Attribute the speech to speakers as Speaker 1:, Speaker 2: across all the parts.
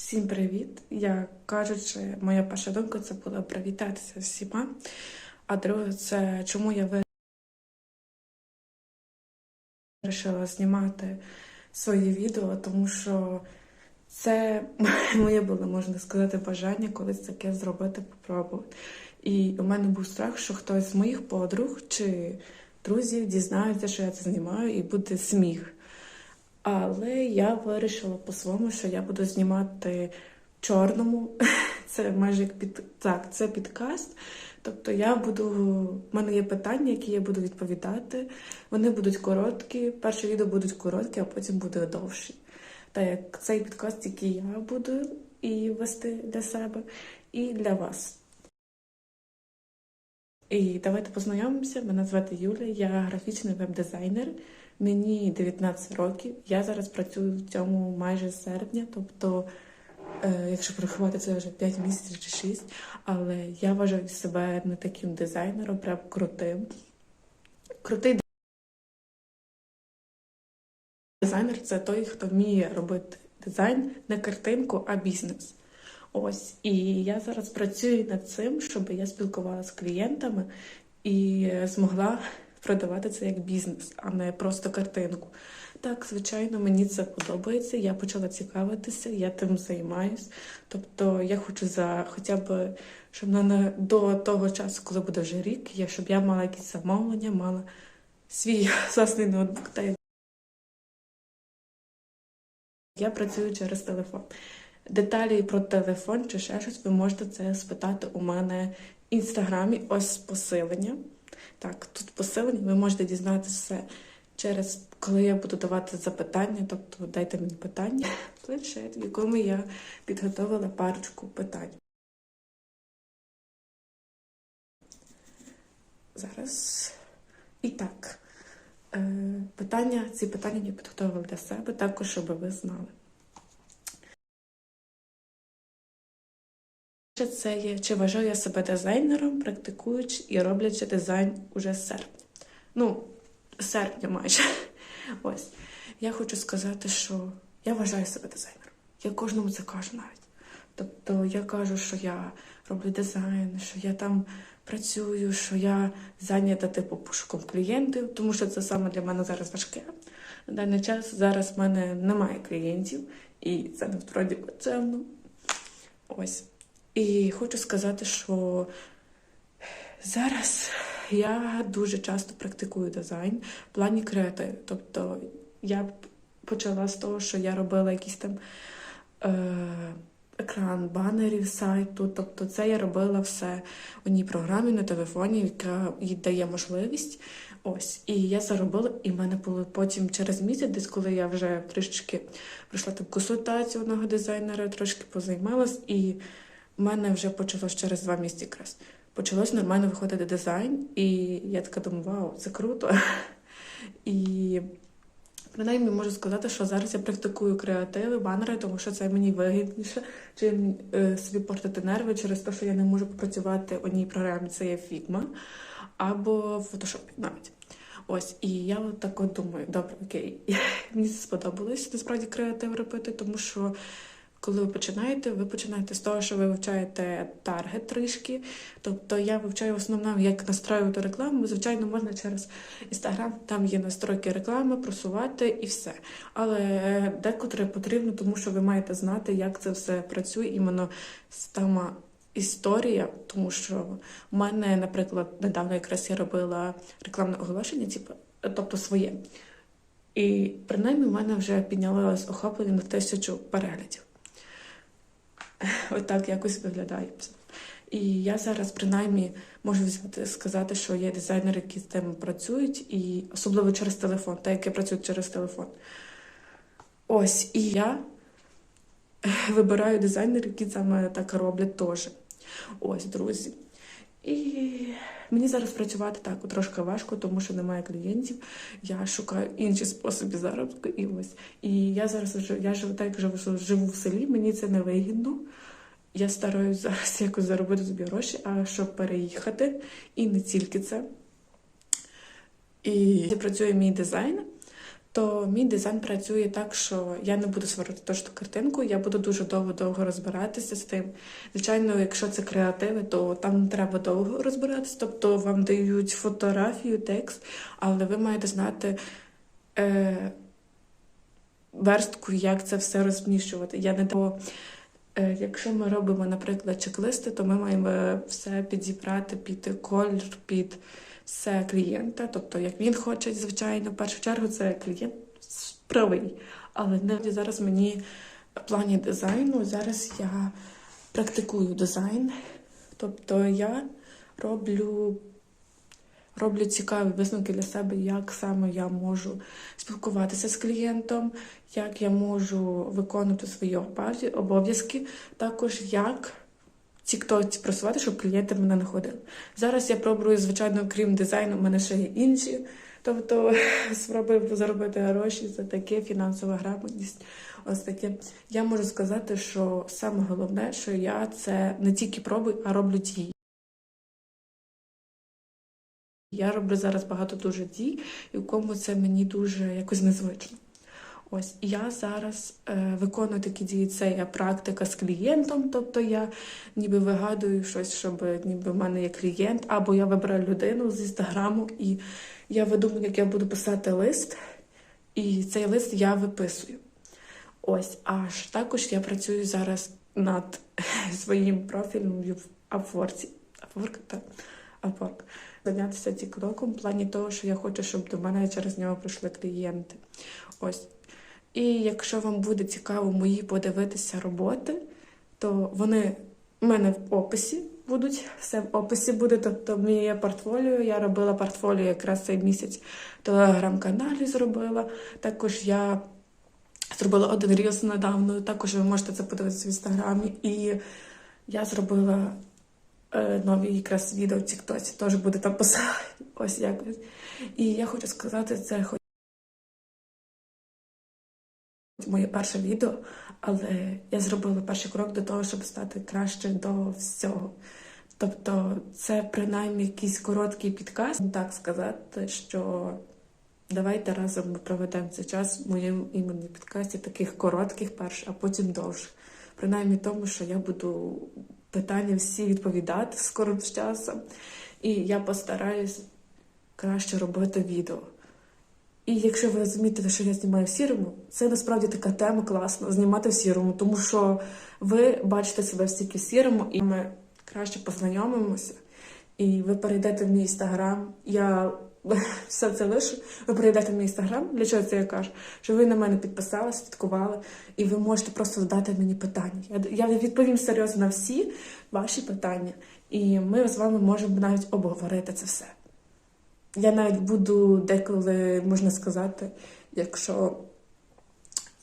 Speaker 1: Всім привіт! Я кажучи, моя перша думка це була привітатися всіма. А друге, це чому я вирішила знімати свої відео, тому що це моє було, можна сказати, бажання колись таке зробити, попробувати. І у мене був страх, що хтось з моїх подруг чи друзів дізнається, що я це знімаю, і буде сміх. Але я вирішила по-своєму, що я буду знімати в чорному. Це майже як під так, це підкаст. Тобто я буду. У мене є питання, які я буду відповідати. Вони будуть короткі. Перші відео будуть короткі, а потім буде довші. Так як цей підкаст, який я буду і вести для себе, і для вас. І давайте познайомимося. Мене звати Юля, я графічний веб-дизайнер. Мені 19 років. Я зараз працюю в цьому майже з серпня, тобто, е, якщо порахувати, це вже 5 місяців чи 6. Але я вважаю себе не таким дизайнером, прям крутим. Крутий дизайнер це той, хто вміє робити дизайн не картинку, а бізнес. Ось і я зараз працюю над цим, щоб я спілкувалася з клієнтами і змогла продавати це як бізнес, а не просто картинку. Так, звичайно, мені це подобається. Я почала цікавитися, я тим займаюсь. Тобто я хочу за хоча б, щоб на до того часу, коли буде вже рік, я щоб я мала якісь замовлення, мала свій власний ноутбук. Та я працюю через телефон. Деталі про телефон чи ще щось ви можете це спитати у мене в інстаграмі. Ось посилення. Так, тут посилення, ви можете дізнатися все через коли я буду давати запитання, тобто дайте мені питання, планшет, в якому я підготовила парочку питань. Зараз. І так, е, питання, ці питання я підготовила для себе, також, щоб ви знали. Це є, чи вважаю я себе дизайнером, практикуючи і роблячи дизайн уже з серпня. Ну, з серпня майже. Ось. Я хочу сказати, що я вважаю себе дизайнером. Я кожному це кажу навіть. Тобто я кажу, що я роблю дизайн, що я там працюю, що я зайнята типу пошуком клієнтів, тому що це саме для мене зараз важке. На даний час зараз в мене немає клієнтів, і це насправді плачевно. Ось. І хочу сказати, що зараз я дуже часто практикую дизайн в плані креативу. Тобто я почала з того, що я робила якийсь там е, екран банерів сайту. Тобто це я робила все в одній програмі на телефоні, яка їй дає можливість. Ось, і я заробила, і в мене було потім через місяць, десь коли я вже трішечки пройшла там консультацію одного дизайнера, трошки позаймалась, і в мене вже почалось через два місяці якраз. Почалось нормально виходити дизайн, і я така думаю, вау, це круто. І принаймні можу сказати, що зараз я практикую креативи, банери, тому що це мені вигідніше, чим е, собі портити нерви через те, що я не можу попрацювати в одній програмі, це є Figma, або в Photoshop навіть. Ось, і я так от думаю, добре, окей, мені сподобалось насправді креатив робити, тому що коли ви починаєте, ви починаєте з того, що ви вивчаєте таргет трішки. Тобто я вивчаю в основному, як настроювати рекламу. Звичайно, можна через інстаграм, там є настройки реклами, просувати і все. Але декотре потрібно, тому що ви маєте знати, як це все працює, іменно сама історія, тому що в мене, наприклад, недавно якраз я робила рекламне оголошення, типу, тобто своє. І принаймні в мене вже піднялось охоплення на тисячу переглядів. Отак якось виглядає. І я зараз, принаймні, можу сказати, що є дизайнери, які з тим працюють, і особливо через телефон, так як я працюю через телефон. Ось, і я вибираю дизайнерів, які саме так роблять теж. Ось, друзі. І мені зараз працювати так трошки важко, тому що немає клієнтів. Я шукаю інші способи заробітку. І ось. І я зараз я живу так, живу, живу в селі, мені це не вигідно. Я стараюсь зараз якось заробити собі гроші, а щоб переїхати, і не тільки це. І працює мій дизайн, то мій дизайн працює так, що я не буду створити точну картинку, я буду дуже довго-довго розбиратися з тим. Звичайно, якщо це креативи, то там не треба довго розбиратися, тобто вам дають фотографію, текст, але ви маєте знати е, верстку, як це все розміщувати. Я не даю, е, якщо ми робимо, наприклад, чек-листи, то ми маємо все підзібрати під колір, під все клієнта. Тобто, як він хоче, звичайно, в першу чергу це клієнт правий. Але не зараз мені в плані дизайну, зараз я практикую дизайн. Тобто я роблю, роблю цікаві висновки для себе, як саме я можу спілкуватися з клієнтом, як я можу виконувати свої обов'язки- також як тіктоці просувати, щоб клієнти мене знаходили. Зараз я пробую, звичайно, крім дизайну, в мене ще є інші. Тобто спробую заробити гроші за таке фінансова грамотність. Ось таке. Я можу сказати, що саме головне, що я це не тільки пробую, а роблю дії. Я роблю зараз багато дуже дій, і в кому це мені дуже якось незвично. Ось я зараз е, виконую такі дії. Це є практика з клієнтом, тобто я ніби вигадую щось, щоб ніби в мене є клієнт, або я вибираю людину з інстаграму, і я видумую, як я буду писати лист, і цей лист я виписую. Ось, аж також я працюю зараз над своїм профілем в Upwork. Upwork, так. Upwork. Зайнятися тіктоком в плані того, що я хочу, щоб до мене через нього прийшли клієнти. Ось. І якщо вам буде цікаво мої подивитися роботи, то вони в мене в описі будуть, все в описі буде. Тобто моє портфоліо, я робила портфоліо якраз цей місяць телеграм-каналі зробила. Також я зробила один рілс недавно, також ви можете це подивитися в інстаграмі. І я зробила е, нові якраз відео в Тіктоці, теж буде там писати. Ось якось. І я хочу сказати, це моє перше відео, але я зробила перший крок до того, щоб стати краще до всього. Тобто, це принаймні якийсь короткий підказ, так сказати, що давайте разом ми проведемо цей час в моєму імені підкасті, таких коротких перш, а потім довше. Принаймні тому, що я буду питання всі відповідати скоро з часом, і я постараюсь краще робити відео. І якщо ви розумієте, що я знімаю в сірому, це насправді така тема класна знімати в сірому, тому що ви бачите себе стільки сірому, і ми краще познайомимося. І ви перейдете в мій інстаграм. Я все це лишу. Ви перейдете в мій інстаграм. Для чого це я кажу? Що ви на мене підписали, слідкували, і ви можете просто задати мені питання. Я відповім серйозно на всі ваші питання, і ми з вами можемо навіть обговорити це все. Я навіть буду деколи, можна сказати, якщо,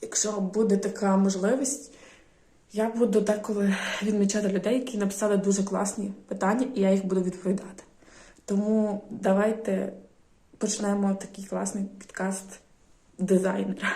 Speaker 1: якщо буде така можливість, я буду деколи відмічати людей, які написали дуже класні питання, і я їх буду відповідати. Тому давайте почнемо такий класний підкаст дизайнера.